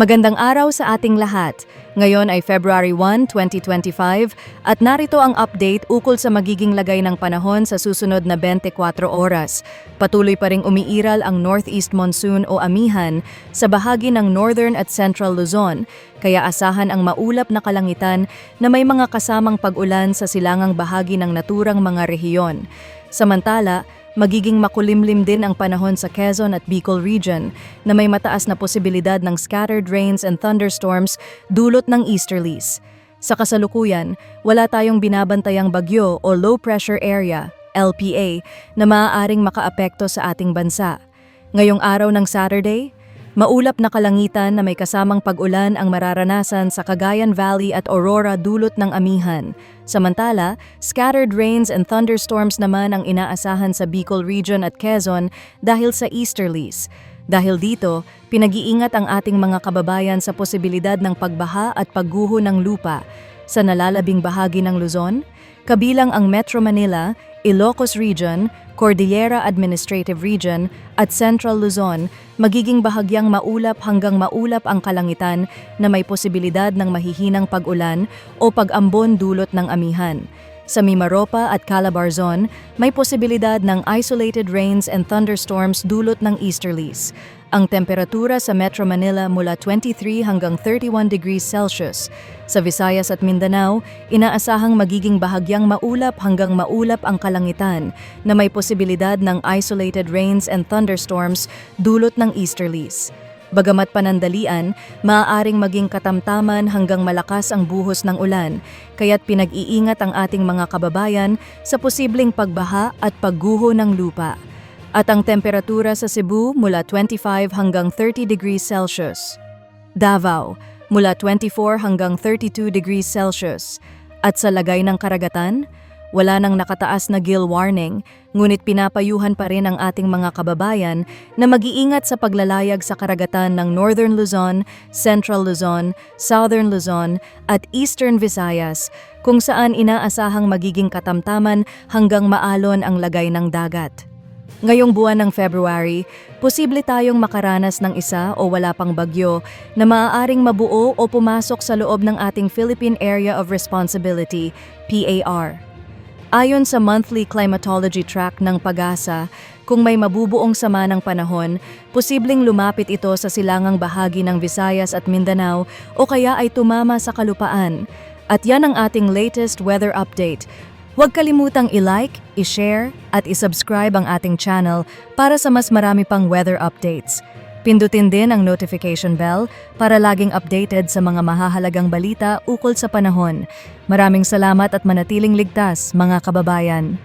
Magandang araw sa ating lahat. Ngayon ay February 1, 2025 at narito ang update ukol sa magiging lagay ng panahon sa susunod na 24 oras. Patuloy pa ring umiiral ang northeast monsoon o amihan sa bahagi ng northern at central Luzon, kaya asahan ang maulap na kalangitan na may mga kasamang pag-ulan sa silangang bahagi ng naturang mga rehiyon. Samantala, magiging makulimlim din ang panahon sa Quezon at Bicol region na may mataas na posibilidad ng scattered rains and thunderstorms dulot ng easterlies. Sa kasalukuyan, wala tayong binabantayang bagyo o low pressure area, LPA, na maaaring makaapekto sa ating bansa. Ngayong araw ng Saturday, Maulap na kalangitan na may kasamang pag-ulan ang mararanasan sa Cagayan Valley at Aurora dulot ng amihan. Samantala, scattered rains and thunderstorms naman ang inaasahan sa Bicol Region at Quezon dahil sa easterlies. Dahil dito, pinag-iingat ang ating mga kababayan sa posibilidad ng pagbaha at pagguho ng lupa. Sa nalalabing bahagi ng Luzon, kabilang ang Metro Manila, Ilocos Region, Cordillera Administrative Region at Central Luzon, magiging bahagyang maulap hanggang maulap ang kalangitan na may posibilidad ng mahihinang pag-ulan o pag-ambon dulot ng amihan. Sa Mimaropa at Calabarzon, may posibilidad ng isolated rains and thunderstorms dulot ng easterlies. Ang temperatura sa Metro Manila mula 23 hanggang 31 degrees Celsius. Sa Visayas at Mindanao, inaasahang magiging bahagyang maulap hanggang maulap ang kalangitan na may posibilidad ng isolated rains and thunderstorms dulot ng easterlies. Bagamat panandalian, maaaring maging katamtaman hanggang malakas ang buhos ng ulan, kaya't pinag-iingat ang ating mga kababayan sa posibleng pagbaha at pagguho ng lupa. At ang temperatura sa Cebu mula 25 hanggang 30 degrees Celsius. Davao mula 24 hanggang 32 degrees Celsius. At sa lagay ng karagatan, wala nang nakataas na gill warning, ngunit pinapayuhan pa rin ang ating mga kababayan na mag-iingat sa paglalayag sa karagatan ng Northern Luzon, Central Luzon, Southern Luzon at Eastern Visayas kung saan inaasahang magiging katamtaman hanggang maalon ang lagay ng dagat. Ngayong buwan ng February, posible tayong makaranas ng isa o wala pang bagyo na maaaring mabuo o pumasok sa loob ng ating Philippine Area of Responsibility, PAR. Ayon sa monthly climatology track ng PAGASA, kung may mabubuong sama ng panahon, posibleng lumapit ito sa silangang bahagi ng Visayas at Mindanao o kaya ay tumama sa kalupaan. At yan ang ating latest weather update. Huwag kalimutang i-like, i-share at i-subscribe ang ating channel para sa mas marami pang weather updates. Pindutin din ang notification bell para laging updated sa mga mahahalagang balita ukol sa panahon. Maraming salamat at manatiling ligtas, mga kababayan.